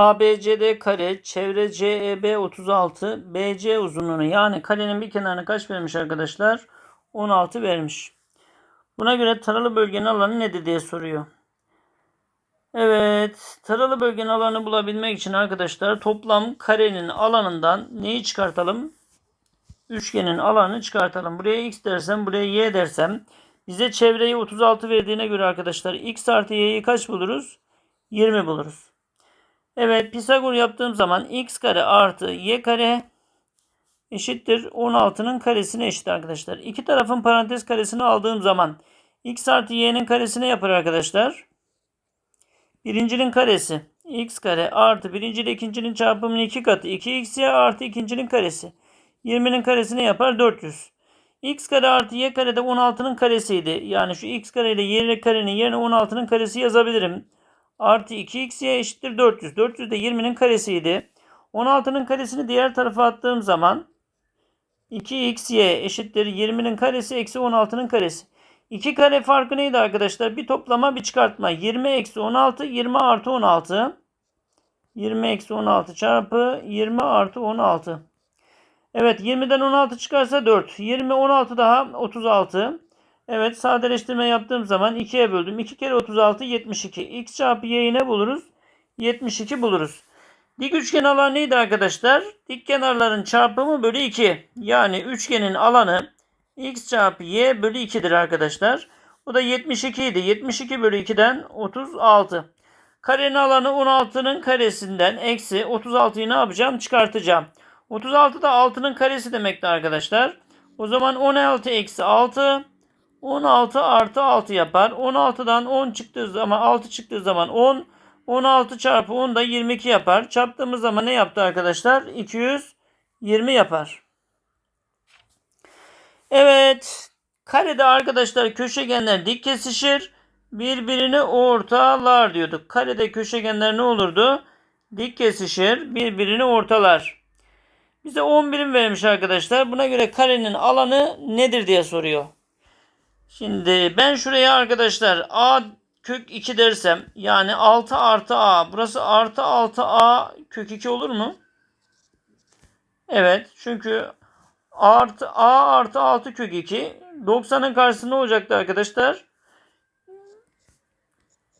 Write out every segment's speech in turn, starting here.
ABCD kare çevre CEB 36 BC uzunluğunu yani karenin bir kenarını kaç vermiş arkadaşlar? 16 vermiş. Buna göre taralı bölgenin alanı nedir diye soruyor. Evet, taralı bölgenin alanını bulabilmek için arkadaşlar toplam karenin alanından neyi çıkartalım? Üçgenin alanını çıkartalım. Buraya x dersem, buraya y dersem bize çevreyi 36 verdiğine göre arkadaşlar x artı y'yi kaç buluruz? 20 buluruz. Evet Pisagor yaptığım zaman x kare artı y kare eşittir 16'nın karesine eşit arkadaşlar. İki tarafın parantez karesini aldığım zaman x artı y'nin karesine yapar arkadaşlar. Birincinin karesi x kare artı birinci ile ikincinin çarpımının iki katı 2xy artı ikincinin karesi. 20'nin karesine yapar 400. x kare artı y kare de 16'nın karesiydi. Yani şu x kare ile y karenin yerine 16'nın karesi yazabilirim. Artı 2xy eşittir 400. 400 de 20'nin karesiydi. 16'nın karesini diğer tarafa attığım zaman 2xy eşittir 20'nin karesi eksi 16'nın karesi. 2 kare farkı neydi arkadaşlar? Bir toplama bir çıkartma. 20 eksi 16 20 artı 16. 20 eksi 16 çarpı 20 artı 16. Evet 20'den 16 çıkarsa 4. 20 16 daha 36. Evet sadeleştirme yaptığım zaman 2'ye böldüm. 2 kere 36 72. X çarpı y'yi ne buluruz? 72 buluruz. Dik üçgen alanı neydi arkadaşlar? Dik kenarların çarpımı bölü 2. Yani üçgenin alanı x çarpı y bölü 2'dir arkadaşlar. Bu da 72 idi. 72 bölü 2'den 36. Karenin alanı 16'nın karesinden eksi 36'yı ne yapacağım? Çıkartacağım. 36 da 6'nın karesi demekti arkadaşlar. O zaman 16 eksi 6 16 artı 6 yapar. 16'dan 10 çıktığı zaman 6 çıktığı zaman 10. 16 çarpı 10 da 22 yapar. Çarptığımız zaman ne yaptı arkadaşlar? 220 yapar. Evet. Karede arkadaşlar köşegenler dik kesişir. Birbirini ortalar diyorduk. Karede köşegenler ne olurdu? Dik kesişir. Birbirini ortalar. Bize 10 birim vermiş arkadaşlar. Buna göre karenin alanı nedir diye soruyor. Şimdi ben şuraya arkadaşlar a kök 2 dersem yani 6 artı a burası artı 6 a kök 2 olur mu? Evet çünkü artı a artı 6 kök 2 90'ın karşısında olacaktı arkadaşlar.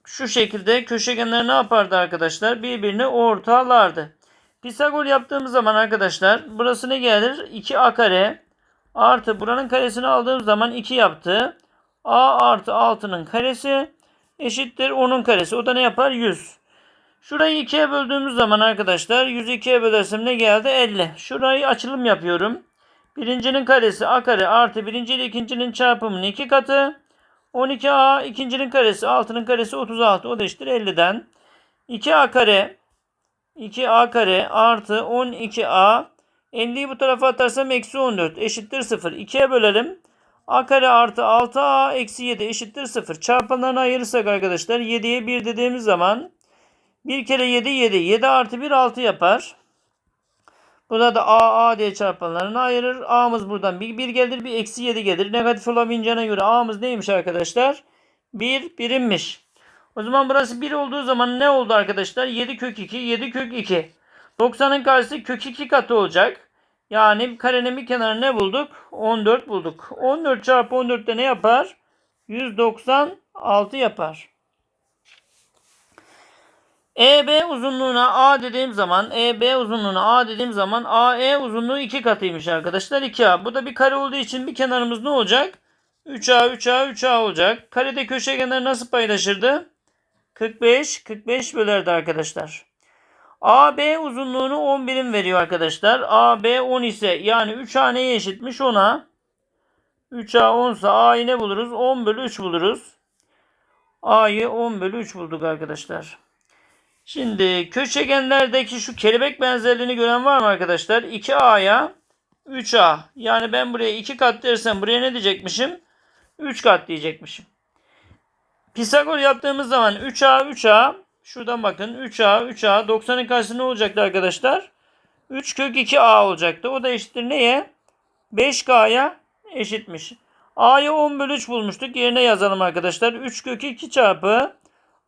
Şu şekilde köşegenler ne yapardı arkadaşlar? Birbirini ortalardı. Pisagor yaptığımız zaman arkadaşlar burası ne gelir? 2a kare artı buranın karesini aldığım zaman 2 yaptı. a artı 6'nın karesi eşittir 10'un karesi. O da ne yapar? 100. Şurayı 2'ye böldüğümüz zaman arkadaşlar 102'ye bölersem ne geldi? 50. Şurayı açılım yapıyorum. Birincinin karesi a kare artı birinci ile ikincinin çarpımının 2 katı. 12a ikincinin karesi 6'nın karesi 36. O da eşittir 50'den. 2a kare 2a kare artı 12a 50'yi bu tarafa atarsam eksi 14 eşittir 0. 2'ye bölelim. a kare artı 6a eksi 7 eşittir 0. Çarpanlarını ayırırsak arkadaşlar 7'ye 1 dediğimiz zaman 1 kere 7 7. 7 artı 1 6 yapar. Burada da a a diye çarpanlarını ayırır. a'mız buradan bir, 1 gelir bir eksi 7 gelir. Negatif olabileceğine göre a'mız neymiş arkadaşlar? 1 birimmiş. O zaman burası 1 olduğu zaman ne oldu arkadaşlar? 7 kök 2, 7 kök 2. 90'ın karşısı kök 2 katı olacak. Yani karenin bir kenarı ne bulduk? 14 bulduk. 14 çarpı 14 de ne yapar? 196 yapar. EB uzunluğuna A dediğim zaman EB uzunluğuna A dediğim zaman AE uzunluğu 2 katıymış arkadaşlar. 2A. Bu da bir kare olduğu için bir kenarımız ne olacak? 3A, 3A, 3A olacak. Karede köşegenler nasıl paylaşırdı? 45, 45 bölerdi arkadaşlar. AB uzunluğunu 10 birim veriyor arkadaşlar. AB 10 ise yani 3A neye eşitmiş 10'a? 3A 10 ise A'yı ne buluruz? 10 bölü 3 buluruz. A'yı 10 bölü 3 bulduk arkadaşlar. Şimdi köşegenlerdeki şu kelebek benzerliğini gören var mı arkadaşlar? 2A'ya 3A. Yani ben buraya 2 kat dersem buraya ne diyecekmişim? 3 kat diyecekmişim. Pisagor yaptığımız zaman 3A 3A şuradan bakın 3A 3A 90'ın karşısında ne olacaktı arkadaşlar? 3 kök 2A olacaktı. O da eşittir neye? 5K'ya eşitmiş. A'yı 10 bölü 3 bulmuştuk. Yerine yazalım arkadaşlar. 3 kök 2 çarpı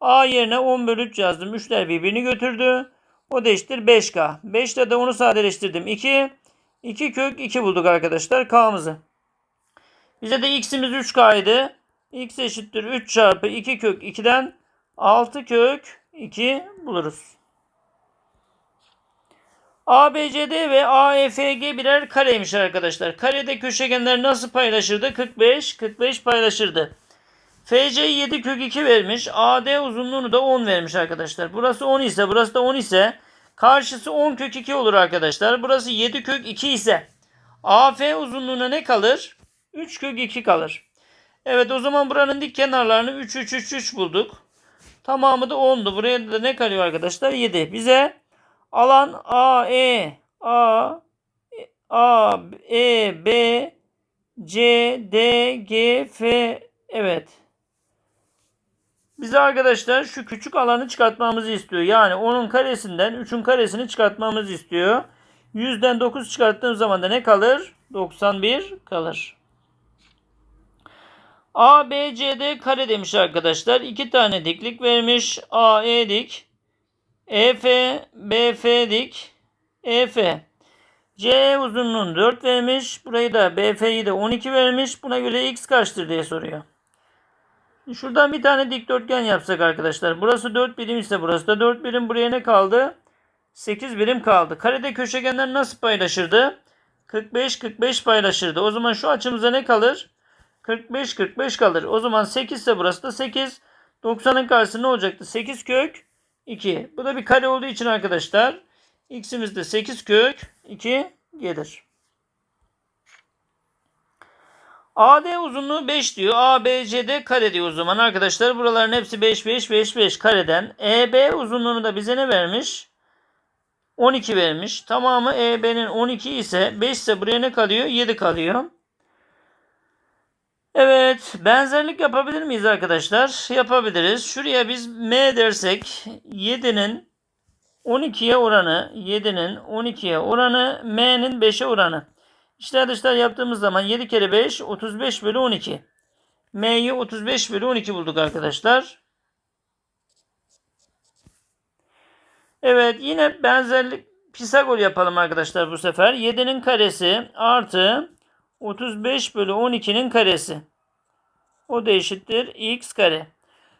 A yerine 10 bölü 3 yazdım. 3'ler birbirini götürdü. O da eşittir 5K. 5 ile de onu sadeleştirdim. 2. 2 kök 2 bulduk arkadaşlar K'mızı. Bize de x'imiz 3K idi. x eşittir 3 çarpı 2 kök 2'den 6 kök 2 buluruz. ABCD ve AEFG birer kareymiş arkadaşlar. Karede köşegenler nasıl paylaşırdı? 45, 45 paylaşırdı. FC 7 kök 2 vermiş. AD uzunluğunu da 10 vermiş arkadaşlar. Burası 10 ise burası da 10 ise karşısı 10 kök 2 olur arkadaşlar. Burası 7 kök 2 ise AF uzunluğuna ne kalır? 3 kök 2 kalır. Evet o zaman buranın dik kenarlarını 3 3 3 3 bulduk. Tamamı da 10'du. Buraya da ne kalıyor arkadaşlar? 7. Bize alan AE A A E B C D G F evet. Bize arkadaşlar şu küçük alanı çıkartmamızı istiyor. Yani onun karesinden 3'ün karesini çıkartmamızı istiyor. 100'den 9 çıkarttığım zaman da ne kalır? 91 kalır. A, B, C, D kare demiş arkadaşlar. İki tane diklik vermiş. A, E dik. EF, BF dik. EF. C uzunluğunu 4 vermiş. Burayı da BF'yi de 12 vermiş. Buna göre x kaçtır diye soruyor. Şuradan bir tane dikdörtgen yapsak arkadaşlar. Burası 4 birim ise burası da 4 birim. Buraya ne kaldı? 8 birim kaldı. Karede köşegenler nasıl paylaşırdı? 45 45 paylaşırdı. O zaman şu açımıza ne kalır? 45 45 kalır. O zaman 8 ise burası da 8. 90'ın karşısı ne olacaktı? 8 kök 2. Bu da bir kare olduğu için arkadaşlar x'imiz de 8 kök 2 gelir. AD uzunluğu 5 diyor. ABCD kare diyor o zaman arkadaşlar. Buraların hepsi 5 5 5 5 kareden. EB uzunluğunu da bize ne vermiş? 12 vermiş. Tamamı EB'nin 12 ise 5 ise buraya ne kalıyor? 7 kalıyor. Evet, benzerlik yapabilir miyiz arkadaşlar? Yapabiliriz. Şuraya biz M dersek 7'nin 12'ye oranı, 7'nin 12'ye oranı, M'nin 5'e oranı. İşler dışlar yaptığımız zaman 7 kere 5, 35 bölü 12. M'yi 35 bölü 12 bulduk arkadaşlar. Evet, yine benzerlik Pisagor yapalım arkadaşlar bu sefer. 7'nin karesi artı 35 bölü 12'nin karesi. O da eşittir x kare.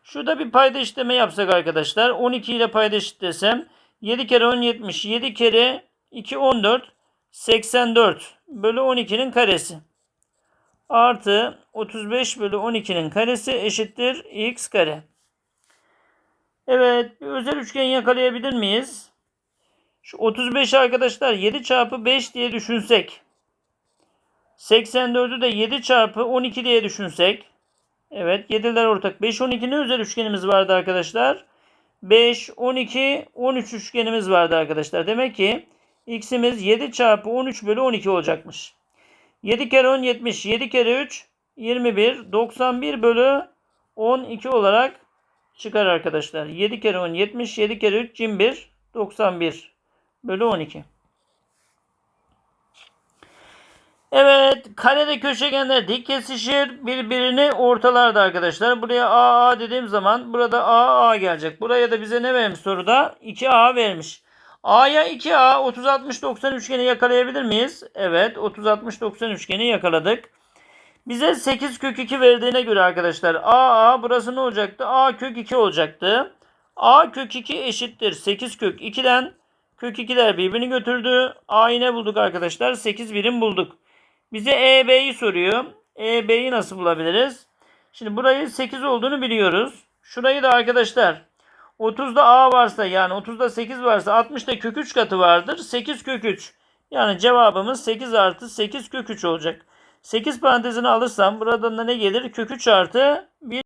Şurada bir payda işleme yapsak arkadaşlar. 12 ile payda eşitlesem 7 kere 10 70. 7 kere 2 14. 84 bölü 12'nin karesi. Artı 35 bölü 12'nin karesi eşittir x kare. Evet bir özel üçgen yakalayabilir miyiz? Şu 35 arkadaşlar 7 çarpı 5 diye düşünsek. 84'ü de 7 çarpı 12 diye düşünsek. Evet 7'ler ortak. 5 12 ne özel üçgenimiz vardı arkadaşlar? 5 12 13 üçgenimiz vardı arkadaşlar. Demek ki x'imiz 7 çarpı 13 bölü 12 olacakmış. 7 kere 10 70. 7 kere 3 21. 91 bölü 12 olarak çıkar arkadaşlar. 7 kere 10 70. 7 kere 3 21. 91 bölü 12. Evet karede köşegenler dik kesişir birbirini ortalarda arkadaşlar. Buraya AA dediğim zaman burada AA gelecek. Buraya da bize ne vermiş soruda? 2A vermiş. A'ya 2A 30 60 90 üçgeni yakalayabilir miyiz? Evet 30 60 90 üçgeni yakaladık. Bize 8 kök 2 verdiğine göre arkadaşlar AA burası ne olacaktı? A kök 2 olacaktı. A kök 2 eşittir 8 kök 2'den kök 2'ler birbirini götürdü. A'yı ne bulduk arkadaşlar? 8 birim bulduk. Bize EB'yi soruyor. EB'yi nasıl bulabiliriz? Şimdi burayı 8 olduğunu biliyoruz. Şurayı da arkadaşlar 30'da A varsa yani 30'da 8 varsa 60'da kök 3 katı vardır. 8 kök 3. Yani cevabımız 8 artı 8 kök 3 olacak. 8 parantezini alırsam buradan da ne gelir? Kök 3 artı 1